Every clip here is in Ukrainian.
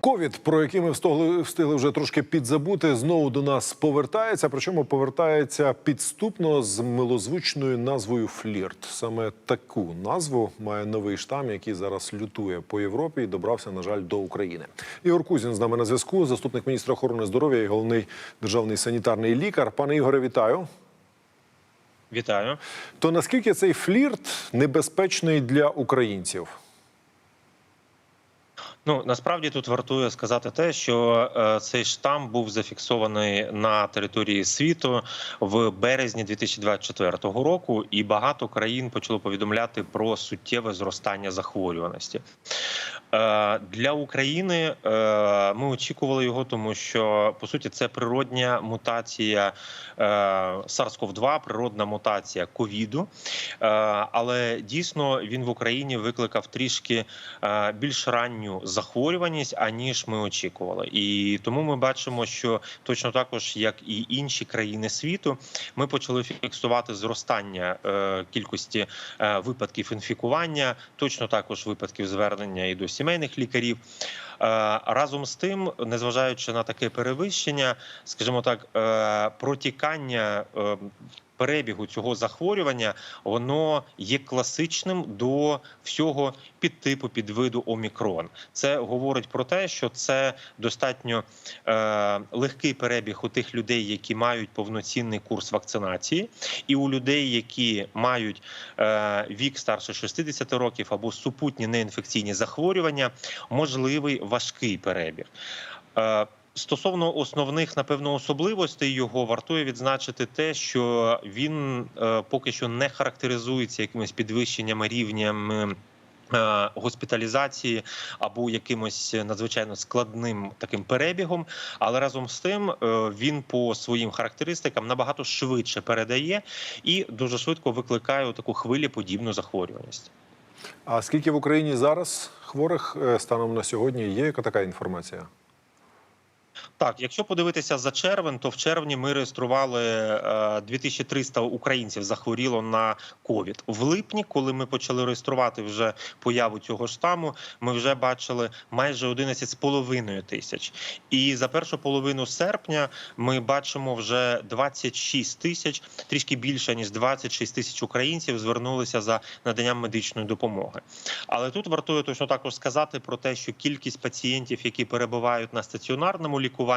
Ковід, про який ми встигли, встигли вже трошки підзабути, знову до нас повертається. Причому повертається підступно з милозвучною назвою Флірт. Саме таку назву має новий штам, який зараз лютує по Європі і добрався, на жаль, до України. Ігор Кузін з нами на зв'язку, заступник міністра охорони здоров'я і головний державний санітарний лікар. Пане Ігоре, вітаю. Вітаю. То наскільки цей флірт небезпечний для українців? Ну насправді тут вартує сказати те, що е, цей штам був зафіксований на території світу в березні 2024 року, і багато країн почало повідомляти про суттєве зростання захворюваності. Е, для України е, ми очікували його, тому що по суті це природня мутація е, SARS-CoV-2, природна мутація ковіду. Але дійсно він в Україні викликав трішки більш ранню захворюваність, аніж ми очікували. І тому ми бачимо, що точно також, як і інші країни світу, ми почали фіксувати зростання кількості випадків інфікування, точно також випадків звернення і до сімейних лікарів. Е, Разом з тим, незважаючи на таке перевищення, скажімо так, е, протікання. Перебігу цього захворювання воно є класичним до всього підтипу підвиду омікрон. Це говорить про те, що це достатньо е, легкий перебіг у тих людей, які мають повноцінний курс вакцинації, і у людей, які мають е, вік старше 60 років або супутні неінфекційні захворювання, можливий важкий перебіг. Е, Стосовно основних, напевно, особливостей його вартує відзначити те, що він е, поки що не характеризується якимись підвищеннями рівнями. е, Госпіталізації або якимось надзвичайно складним таким перебігом, але разом з тим е, він по своїм характеристикам набагато швидше передає і дуже швидко викликає таку хвилеподібну захворюваність. А скільки в Україні зараз хворих станом на сьогодні? Є яка така інформація? Так, якщо подивитися за червень, то в червні ми реєстрували е, 2300 українців захворіло на ковід. В липні, коли ми почали реєструвати вже появу цього штаму, ми вже бачили майже 11,5 тисяч. І за першу половину серпня ми бачимо вже 26 тисяч, трішки більше ніж 26 тисяч українців звернулися за наданням медичної допомоги. Але тут вартує точно також сказати про те, що кількість пацієнтів, які перебувають на стаціонарному лікуванні,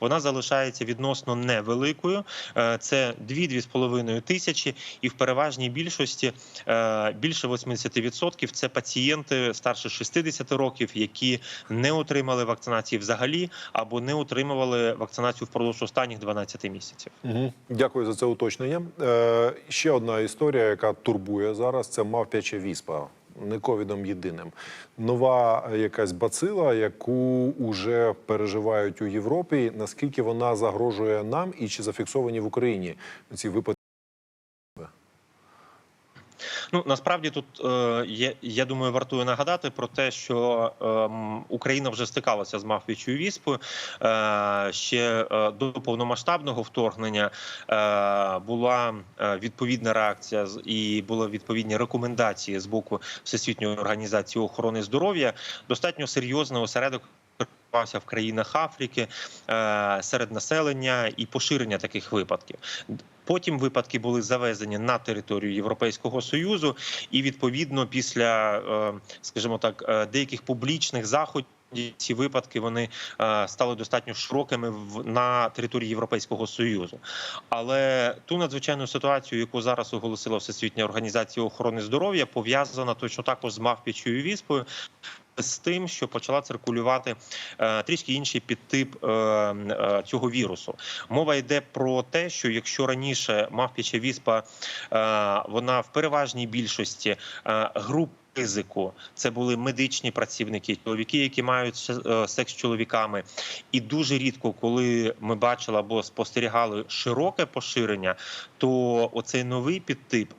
вона залишається відносно невеликою. Е, Це 2-2,5 тисячі, і в переважній більшості е, більше 80% – це пацієнти старше 60 років, які не отримали вакцинації взагалі або не отримували вакцинацію впродовж останніх 12 місяців. Угу. Дякую за це уточнення. Е, ще одна історія, яка турбує зараз, це мавпяча віспа. Не ковідом єдиним. Нова якась бацила, яку вже переживають у Європі. Наскільки вона загрожує нам і чи зафіксовані в Україні ці випадки? Ну насправді тут е, є, я думаю, вартує нагадати про те, що е, Україна вже стикалася з мавпічою віспою е, ще е, до повномасштабного вторгнення. Була відповідна реакція і були відповідні рекомендації з боку Всесвітньої організації охорони здоров'я. Достатньо серйозний осередок. В країнах Африки серед населення і поширення таких випадків. Потім випадки були завезені на територію Європейського союзу, і відповідно після, е, скажімо так, е, деяких публічних заходів. Ці випадки вони е, стали достатньо широкими на території Європейського союзу. Але ту надзвичайну ситуацію, яку зараз оголосила Всесвітня організація охорони здоров'я, пов'язана точно також з мавпічою віспою. З тим, що почала циркулювати е, трішки інший підтип е, е, цього вірусу, мова йде про те, що якщо раніше мавпіча віспа вона в переважній більшості груп ризику, це були медичні працівники, чоловіки, які мають секс з чоловіками, і дуже рідко, коли ми бачили або спостерігали широке поширення, то оцей новий підтип.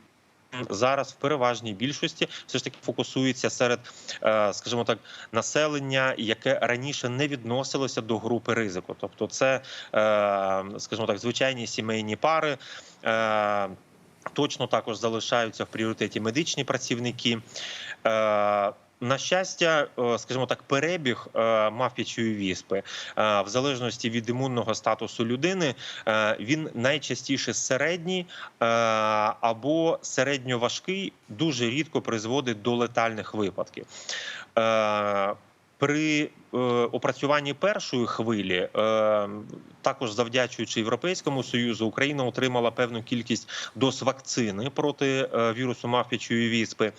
Зараз в переважній більшості все ж таки фокусується серед, е, скажімо так, населення, яке раніше не відносилося до групи ризику. Тобто, це, е, скажімо так, звичайні сімейні пари. е, Точно також залишаються в пріоритеті медичні працівники. На щастя, е, скажімо так, перебіг е, мавпічої віспи е, в залежності від імунного статусу людини, він найчастіше середній або середньоважкий, дуже рідко призводить до летальних випадків. При е, опрацюванні першої хвилі, е, також завдячуючи Європейському союзу, Україна отримала певну кількість доз вакцини проти е, вірусу мавпічої віспи.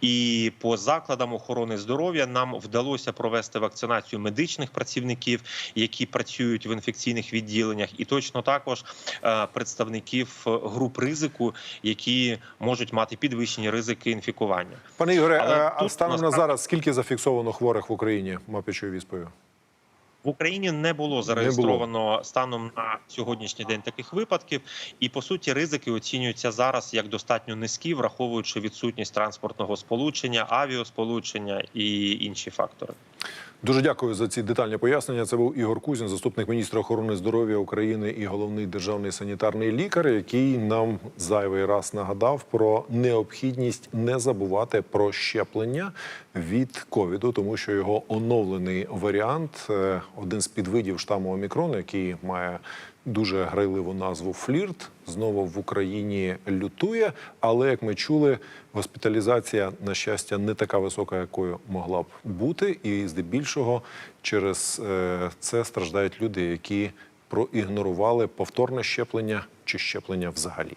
І по закладам охорони здоров'я нам вдалося провести вакцинацію медичних працівників, які працюють в інфекційних відділеннях, і точно також е, представників груп ризику, які можуть мати підвищені ризики інфікування. Пане Ігоре, а станом на зараз скільки зафіксовано хворих в Україні мавпічою віспою? В Україні не було зареєстровано станом на сьогоднішній день таких випадків, і по суті ризики оцінюються зараз як достатньо низькі, враховуючи відсутність транспортного сполучення, авіосполучення і інші фактори. Дуже дякую за ці детальні пояснення. Це був Ігор Кузін, заступник міністра охорони здоров'я України і головний державний санітарний лікар, який нам зайвий раз нагадав про необхідність не забувати про щеплення від ковіду, тому що його оновлений варіант, е, один з підвидів штаму Омікрон, який має дуже грайливу назву флірт, знову в Україні лютує. Але як ми чули, госпіталізація, на щастя, не така висока, якою могла б бути, і здебільшого через е, це страждають люди, які проігнорували повторне щеплення чи щеплення взагалі.